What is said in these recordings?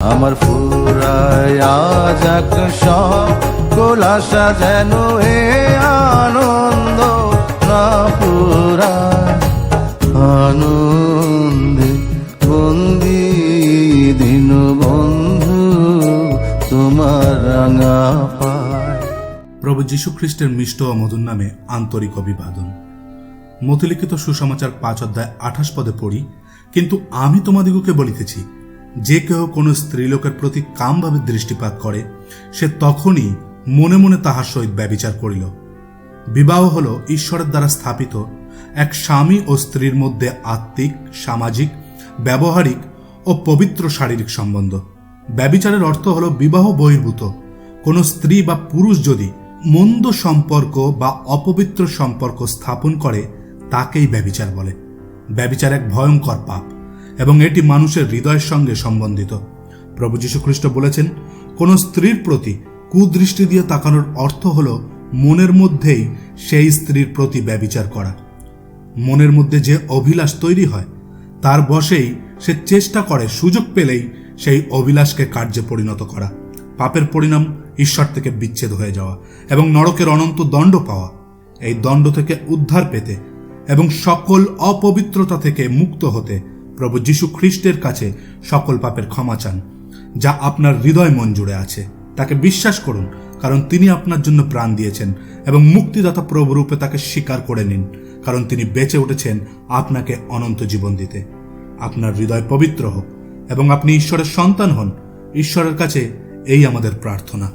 আমার ফুরায়া যাক যেন এ আনন্দ না পুরায়। আনন্দে বন্দি দিন বন্ধু তোমার প্রভু যীশু খ্রিস্টের মিষ্ট ও মধুর নামে আন্তরিক অভিবাদন। মতিলিখিত সুসমাচার পাঁচ অধ্যায় আঠাশ পদে পড়ি, কিন্তু আমি তোমাদিগকে বলিতেছি যে কেহ কোনো স্ত্রীলোকের প্রতি কামভাবে দৃষ্টিপাত করে, সে তখনই মনে মনে তাহার সহিত ব্যবিচার করিল। বিবাহ হল ঈশ্বরের দ্বারা স্থাপিত এক স্বামী ও স্ত্রীর মধ্যে আত্মিক, সামাজিক, ব্যবহারিক ও পবিত্র শারীরিক সম্বন্ধ। ব্যবিচারের অর্থ হল বিবাহ বহির্ভূত। কোনো স্ত্রী বা পুরুষ যদি মন্দ সম্পর্ক বা অপবিত্র সম্পর্ক স্থাপন করে, তাকেই ব্যবিচার বলে। ব্যবিচার এক ভয়ঙ্কর পাপ। এবং এটি মানুষের হৃদয়ের সঙ্গে সম্বন্ধিত। প্রভু যীশু খ্রিস্ট বলেছেন, কোন স্ত্রীর প্রতি কুদৃষ্টি দিয়ে তাকানোর অর্থ হল মনের মধ্যেই সেই স্ত্রীর প্রতি ব্যবিচার করা। মনের মধ্যে যে অভিলাষ তৈরি হয়, তার বশেই সে চেষ্টা করে সুযোগ পেলেই সেই অভিলাষকে কার্যে পরিণত করা। পাপের পরিণাম ঈশ্বর থেকে বিচ্ছেদ হয়ে যাওয়া এবং নরকের অনন্ত দণ্ড পাওয়া। এই দণ্ড থেকে উদ্ধার পেতে এবং সকল অপবিত্রতা থেকে মুক্ত হতে প্রভু যীশু খ্রিস্টের কাছে সকল পাপের ক্ষমা চান, যা আপনার হৃদয় মন জুড়ে আছে। তাকে বিশ্বাস করুন, কারণ তিনি আপনার জন্য প্রাণ দিয়েছেন এবং মুক্তিদাতা প্রভু রূপে তাকে স্বীকার করে নিন, কারণ তিনি বেঁচে উঠেছেন আপনাকে অনন্ত জীবন দিতে। আপনার হৃদয় পবিত্র হোক এবং আপনি ঈশ্বরের সন্তান হন, ঈশ্বরের কাছে এই আমাদের প্রার্থনা।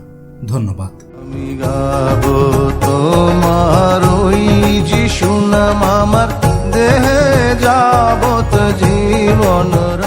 ধন্যবাদ। আমি গাবো তোমার ওই যিশু নাম আমার দেহে যাবত জীবন মনোর